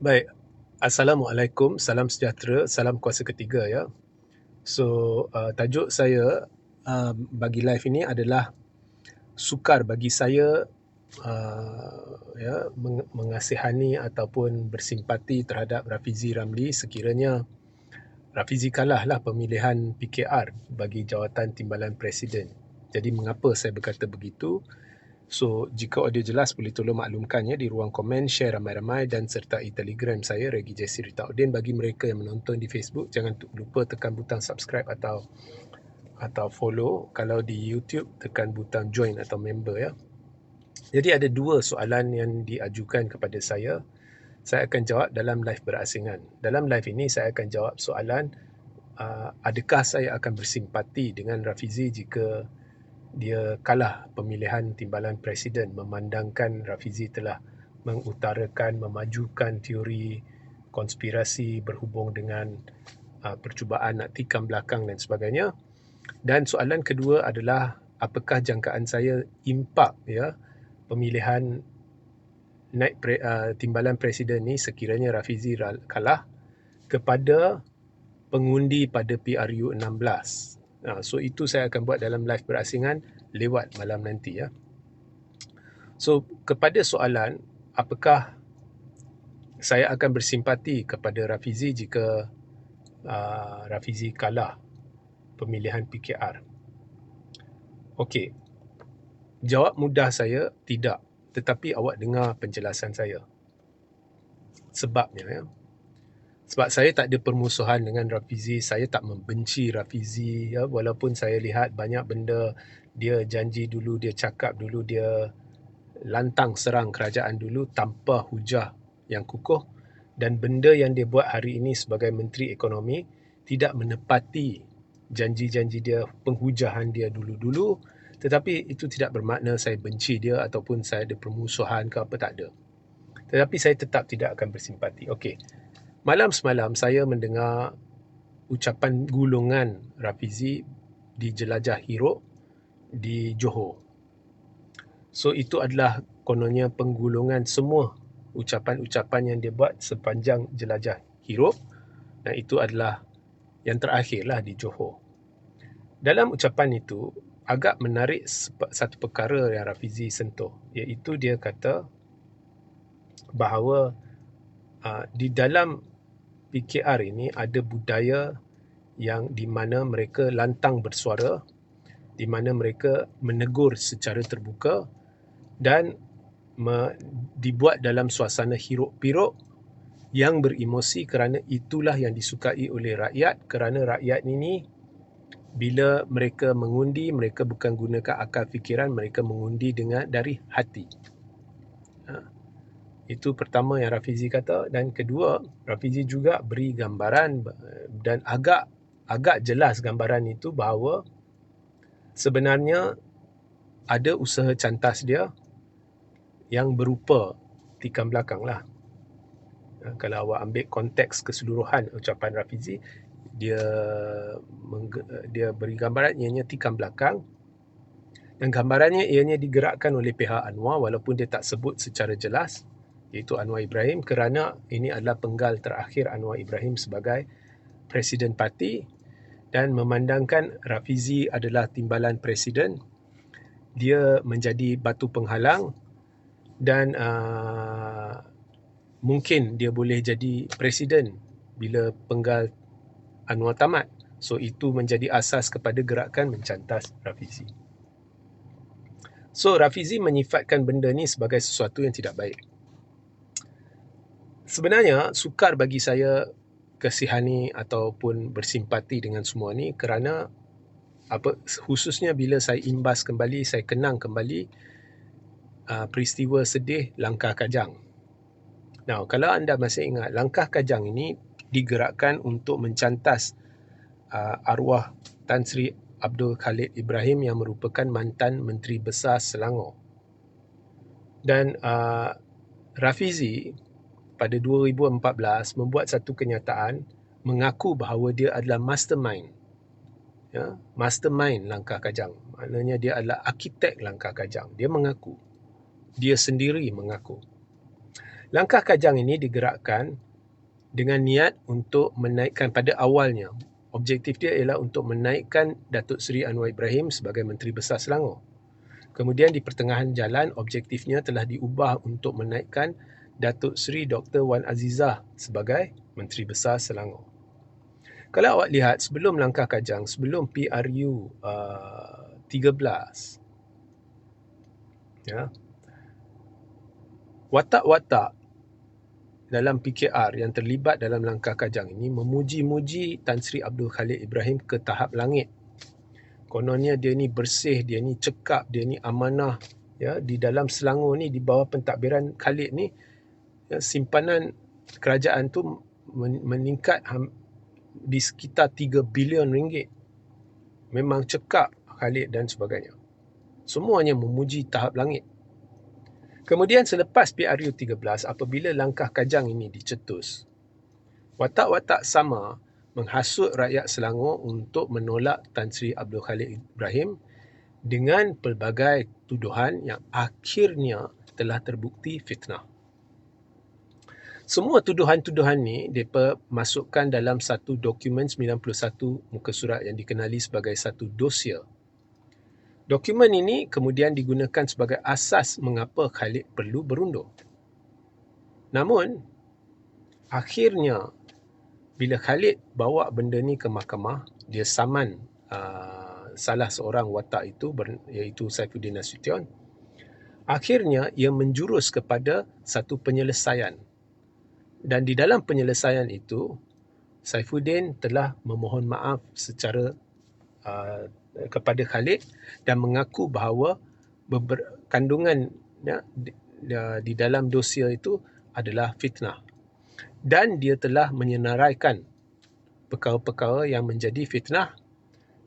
Baik, Assalamualaikum, salam sejahtera, salam kuasa ketiga ya. So, uh, tajuk saya uh, bagi live ini adalah sukar bagi saya uh, ya meng- mengasihani ataupun bersimpati terhadap Rafizi Ramli sekiranya Rafizi kalah lah pemilihan PKR bagi jawatan timbalan presiden. Jadi mengapa saya berkata begitu? So, jika audio jelas boleh tolong maklumkan ya di ruang komen, share ramai-ramai dan sertai Telegram saya Regi Jesse Ritaudin. Bagi mereka yang menonton di Facebook, jangan lupa tekan butang subscribe atau atau follow. Kalau di YouTube, tekan butang join atau member ya. Jadi ada dua soalan yang diajukan kepada saya. Saya akan jawab dalam live berasingan. Dalam live ini saya akan jawab soalan uh, adakah saya akan bersimpati dengan Rafizi jika dia kalah pemilihan timbalan presiden memandangkan Rafizi telah mengutarakan memajukan teori konspirasi berhubung dengan uh, percubaan nak tikam belakang dan sebagainya. Dan soalan kedua adalah apakah jangkaan saya impak ya pemilihan naik pre, uh, timbalan presiden ni sekiranya Rafizi kalah kepada pengundi pada PRU 16 Ha, so itu saya akan buat dalam live berasingan lewat malam nanti ya. So kepada soalan apakah saya akan bersimpati kepada Rafizi jika uh, Rafizi kalah pemilihan PKR. Okey. Jawab mudah saya tidak tetapi awak dengar penjelasan saya. Sebabnya ya. Sebab saya tak ada permusuhan dengan Rafizi, saya tak membenci Rafizi ya walaupun saya lihat banyak benda dia janji dulu, dia cakap dulu, dia lantang serang kerajaan dulu tanpa hujah yang kukuh dan benda yang dia buat hari ini sebagai menteri ekonomi tidak menepati janji-janji dia, penghujahan dia dulu-dulu tetapi itu tidak bermakna saya benci dia ataupun saya ada permusuhan ke apa tak ada. Tetapi saya tetap tidak akan bersimpati. Okey. Malam semalam saya mendengar ucapan gulungan Rafizi di Jelajah Hiruk di Johor. So itu adalah kononnya penggulungan semua ucapan-ucapan yang dia buat sepanjang Jelajah Hiruk dan itu adalah yang terakhirlah di Johor. Dalam ucapan itu agak menarik satu perkara yang Rafizi sentuh iaitu dia kata bahawa uh, di dalam PKR ini ada budaya yang di mana mereka lantang bersuara, di mana mereka menegur secara terbuka dan me, dibuat dalam suasana hiruk-piruk yang beremosi kerana itulah yang disukai oleh rakyat kerana rakyat ini bila mereka mengundi mereka bukan gunakan akal fikiran mereka mengundi dengan dari hati. Itu pertama yang Rafizi kata. Dan kedua Rafizi juga beri gambaran dan agak agak jelas gambaran itu bahawa sebenarnya ada usaha cantas dia yang berupa tikam belakang lah. Ha, kalau awak ambil konteks keseluruhan ucapan Rafizi, dia dia beri gambaran ianya tikam belakang. Dan gambarannya ianya digerakkan oleh pihak Anwar walaupun dia tak sebut secara jelas iaitu Anwar Ibrahim kerana ini adalah penggal terakhir Anwar Ibrahim sebagai Presiden Parti dan memandangkan Rafizi adalah timbalan Presiden. Dia menjadi batu penghalang dan uh, mungkin dia boleh jadi Presiden bila penggal Anwar tamat. So itu menjadi asas kepada gerakan mencantas Rafizi. So Rafizi menyifatkan benda ni sebagai sesuatu yang tidak baik sebenarnya sukar bagi saya kesihani ataupun bersimpati dengan semua ni kerana apa khususnya bila saya imbas kembali saya kenang kembali uh, peristiwa sedih langkah kajang. Now, kalau anda masih ingat langkah kajang ini digerakkan untuk mencantas uh, arwah Tan Sri Abdul Khalid Ibrahim yang merupakan mantan Menteri Besar Selangor. Dan uh, Rafizi pada 2014 membuat satu kenyataan mengaku bahawa dia adalah mastermind. Ya mastermind langkah kajang. Maknanya dia adalah arkitek langkah kajang. Dia mengaku. Dia sendiri mengaku. Langkah kajang ini digerakkan dengan niat untuk menaikkan pada awalnya. Objektif dia ialah untuk menaikkan Datuk Seri Anwar Ibrahim sebagai Menteri Besar Selangor. Kemudian di pertengahan jalan, objektifnya telah diubah untuk menaikkan Datuk Seri Dr. Wan Azizah sebagai Menteri Besar Selangor. Kalau awak lihat sebelum langkah kajang, sebelum PRU uh, 13, ya, watak-watak dalam PKR yang terlibat dalam langkah kajang ini memuji-muji Tan Sri Abdul Khalid Ibrahim ke tahap langit. Kononnya dia ni bersih, dia ni cekap, dia ni amanah. Ya, di dalam Selangor ni, di bawah pentadbiran Khalid ni, simpanan kerajaan tu meningkat di sekitar 3 bilion ringgit. Memang cekap Khalid dan sebagainya. Semuanya memuji tahap langit. Kemudian selepas PRU 13, apabila langkah kajang ini dicetus, watak-watak sama menghasut rakyat Selangor untuk menolak Tan Sri Abdul Khalid Ibrahim dengan pelbagai tuduhan yang akhirnya telah terbukti fitnah. Semua tuduhan-tuduhan ni mereka masukkan dalam satu dokumen 91 muka surat yang dikenali sebagai satu dossier Dokumen ini kemudian digunakan sebagai asas mengapa Khalid perlu berundur. Namun, akhirnya bila Khalid bawa benda ni ke mahkamah, dia saman uh, salah seorang watak itu iaitu Saifuddin Nasution. Akhirnya ia menjurus kepada satu penyelesaian. Dan di dalam penyelesaian itu, Saifuddin telah memohon maaf secara uh, kepada Khalid dan mengaku bahawa beber, kandungan ya, di, di dalam dosia itu adalah fitnah. Dan dia telah menyenaraikan perkara-perkara yang menjadi fitnah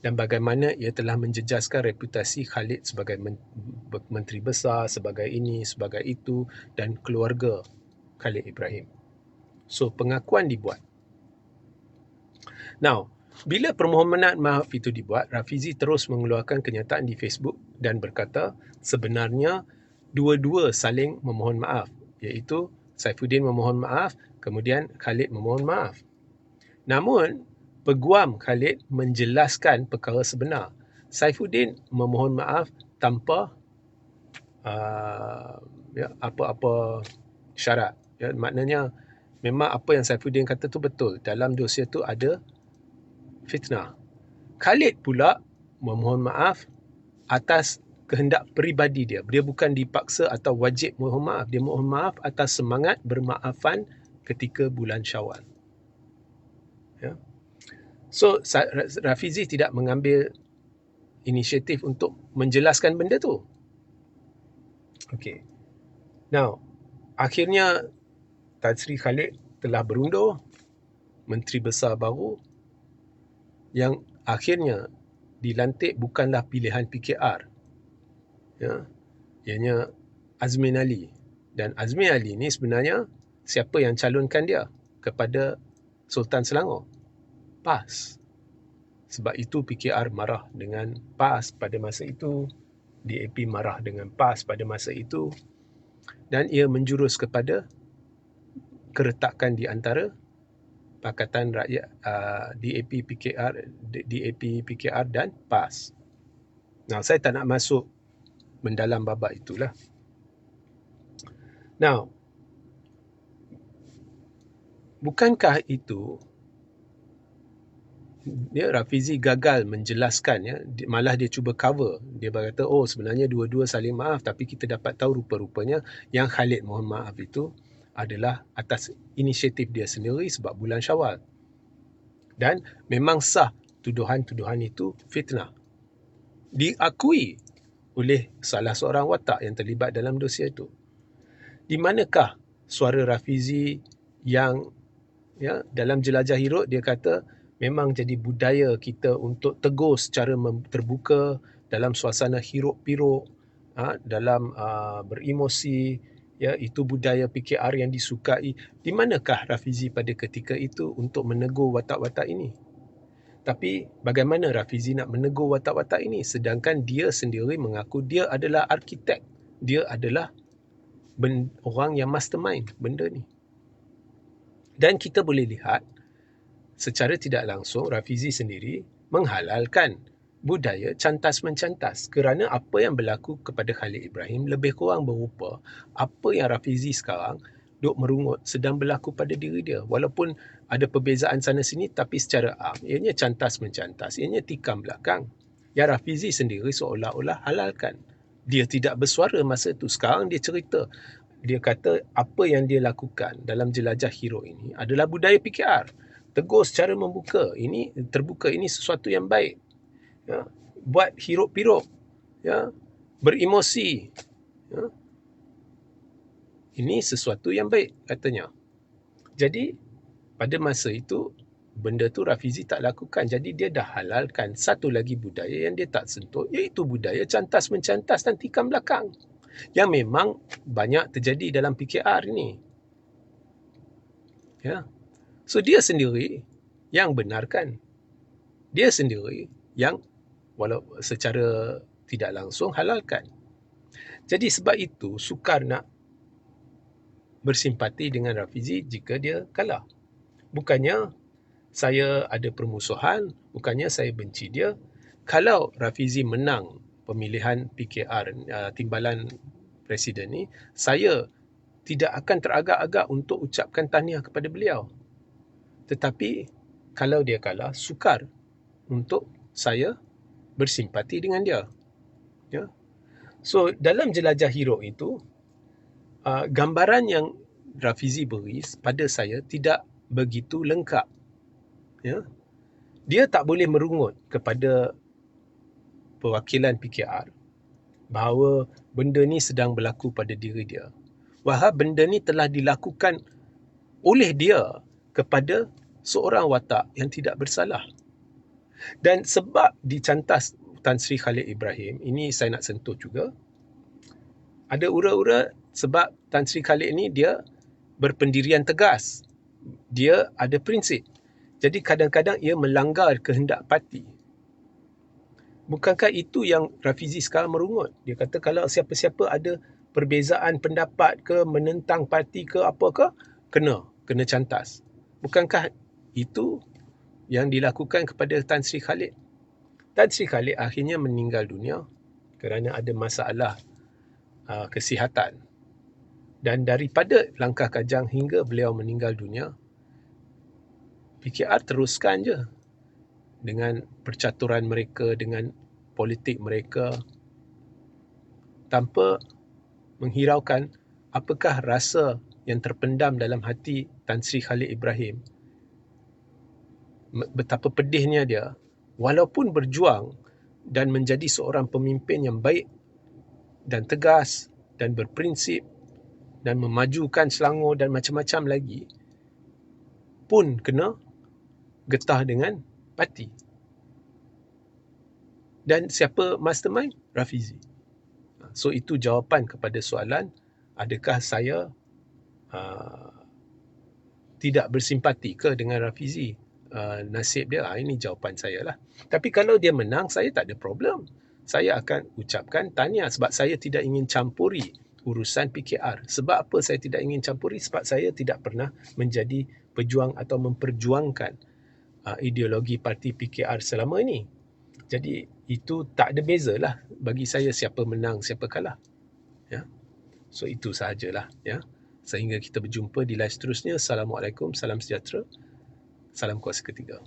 dan bagaimana ia telah menjejaskan reputasi Khalid sebagai menteri besar, sebagai ini, sebagai itu dan keluarga Khalid Ibrahim. So pengakuan dibuat. Now, bila permohonan maaf itu dibuat, Rafizi terus mengeluarkan kenyataan di Facebook dan berkata sebenarnya dua-dua saling memohon maaf iaitu Saifuddin memohon maaf, kemudian Khalid memohon maaf. Namun, peguam Khalid menjelaskan perkara sebenar. Saifuddin memohon maaf tanpa uh, ya, apa-apa syarat. Ya, maknanya memang apa yang Saifuddin kata tu betul. Dalam dosia tu ada fitnah. Khalid pula memohon maaf atas kehendak peribadi dia. Dia bukan dipaksa atau wajib mohon maaf. Dia mohon maaf atas semangat bermaafan ketika bulan syawal. Ya. So, Rafizi tidak mengambil inisiatif untuk menjelaskan benda tu. Okay. Now, akhirnya Tan Sri Khalid telah berundur Menteri Besar baru yang akhirnya dilantik bukanlah pilihan PKR. Ya. Ianya Azmin Ali. Dan Azmin Ali ni sebenarnya siapa yang calonkan dia kepada Sultan Selangor? PAS. Sebab itu PKR marah dengan PAS pada masa itu. DAP marah dengan PAS pada masa itu. Dan ia menjurus kepada keretakan di antara Pakatan Rakyat uh, DAP PKR DAP PKR dan PAS. Nah, saya tak nak masuk mendalam babak itulah. Now, bukankah itu dia Rafizi gagal menjelaskan ya malah dia cuba cover dia berkata oh sebenarnya dua-dua saling maaf tapi kita dapat tahu rupa-rupanya yang Khalid mohon maaf itu adalah atas inisiatif dia sendiri sebab bulan syawal. Dan memang sah tuduhan-tuduhan itu fitnah. Diakui oleh salah seorang watak yang terlibat dalam dosia itu. Di manakah suara Rafizi yang ya dalam jelajah hiruk dia kata memang jadi budaya kita untuk tegur secara terbuka dalam suasana hiruk piruk ha, dalam uh, beremosi ya itu budaya PKR yang disukai. Di manakah Rafizi pada ketika itu untuk menegur watak-watak ini? Tapi bagaimana Rafizi nak menegur watak-watak ini? Sedangkan dia sendiri mengaku dia adalah arkitek. Dia adalah ben, orang yang mastermind benda ni. Dan kita boleh lihat secara tidak langsung Rafizi sendiri menghalalkan budaya cantas mencantas kerana apa yang berlaku kepada Khalid Ibrahim lebih kurang berupa apa yang Rafizi sekarang duk merungut sedang berlaku pada diri dia. Walaupun ada perbezaan sana sini tapi secara am ianya cantas mencantas ianya tikam belakang. Yang Rafizi sendiri seolah-olah halalkan. Dia tidak bersuara masa itu sekarang dia cerita. Dia kata apa yang dia lakukan dalam jelajah hero ini adalah budaya PKR tegur secara membuka. Ini terbuka ini sesuatu yang baik ya, buat hirup-pirup, ya, beremosi. Ya. Ini sesuatu yang baik katanya. Jadi pada masa itu benda tu Rafizi tak lakukan. Jadi dia dah halalkan satu lagi budaya yang dia tak sentuh iaitu budaya cantas mencantas dan tikam belakang. Yang memang banyak terjadi dalam PKR ini. Ya. So dia sendiri yang benarkan. Dia sendiri yang walau secara tidak langsung halalkan. Jadi sebab itu sukar nak bersimpati dengan Rafizi jika dia kalah. Bukannya saya ada permusuhan, bukannya saya benci dia. Kalau Rafizi menang pemilihan PKR uh, timbalan presiden ni, saya tidak akan teragak-agak untuk ucapkan tahniah kepada beliau. Tetapi kalau dia kalah, sukar untuk saya bersimpati dengan dia. Ya. So dalam jelajah hero itu uh, gambaran yang Rafizi beri pada saya tidak begitu lengkap. Ya. Dia tak boleh merungut kepada perwakilan PKR bahawa benda ni sedang berlaku pada diri dia. Wahab benda ni telah dilakukan oleh dia kepada seorang watak yang tidak bersalah. Dan sebab dicantas Tan Sri Khalid Ibrahim, ini saya nak sentuh juga. Ada ura-ura sebab Tan Sri Khalid ini dia berpendirian tegas. Dia ada prinsip. Jadi kadang-kadang ia melanggar kehendak parti. Bukankah itu yang Rafizi sekarang merungut? Dia kata kalau siapa-siapa ada perbezaan pendapat ke menentang parti ke apa ke, kena, kena cantas. Bukankah itu yang dilakukan kepada Tan Sri Khalid. Tan Sri Khalid akhirnya meninggal dunia kerana ada masalah uh, kesihatan. Dan daripada langkah kajang hingga beliau meninggal dunia, PKR teruskan je dengan percaturan mereka, dengan politik mereka tanpa menghiraukan apakah rasa yang terpendam dalam hati Tan Sri Khalid Ibrahim betapa pedihnya dia walaupun berjuang dan menjadi seorang pemimpin yang baik dan tegas dan berprinsip dan memajukan Selangor dan macam-macam lagi pun kena getah dengan parti. Dan siapa mastermind? Rafizi. So itu jawapan kepada soalan adakah saya uh, tidak bersimpati ke dengan Rafizi uh, nasib dia, ah, ini jawapan saya lah. Tapi kalau dia menang, saya tak ada problem. Saya akan ucapkan tanya sebab saya tidak ingin campuri urusan PKR. Sebab apa saya tidak ingin campuri? Sebab saya tidak pernah menjadi pejuang atau memperjuangkan uh, ideologi parti PKR selama ini. Jadi itu tak ada beza lah bagi saya siapa menang, siapa kalah. Ya. So itu sahajalah. Ya. Sehingga kita berjumpa di live seterusnya. Assalamualaikum, salam sejahtera. Salam kuasa ketiga.